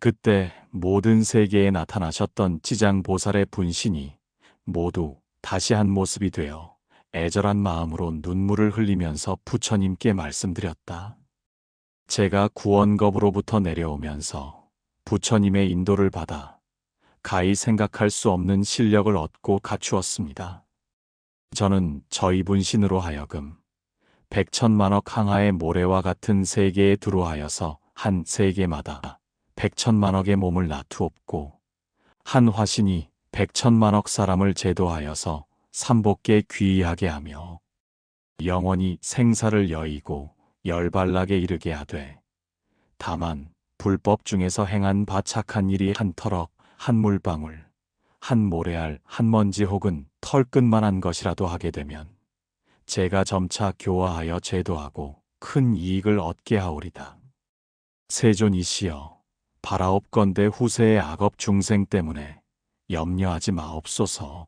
그때 모든 세계에 나타나셨던 지장보살의 분신이 모두 다시 한 모습이 되어 애절한 마음으로 눈물을 흘리면서 부처님께 말씀드렸다. 제가 구원겁으로부터 내려오면서 부처님의 인도를 받아 가히 생각할 수 없는 실력을 얻고 갖추었습니다. 저는 저희 분신으로 하여금 백천만억 항하의 모래와 같은 세계에 두루하여서 한 세계마다 백천만억의 몸을 나투었고 한 화신이 백천만억 사람을 제도하여서 삼복계 귀의하게 하며 영원히 생사를 여의고 열발락에 이르게 하되 다만 불법 중에서 행한 바 착한 일이 한 털억, 한 물방울, 한 모래알, 한 먼지 혹은 털끝만한 것이라도 하게 되면 제가 점차 교화하여 제도하고 큰 이익을 얻게 하오리다. 세존이시여, 바라옵건대 후세의 악업 중생 때문에 염려하지 마옵소서.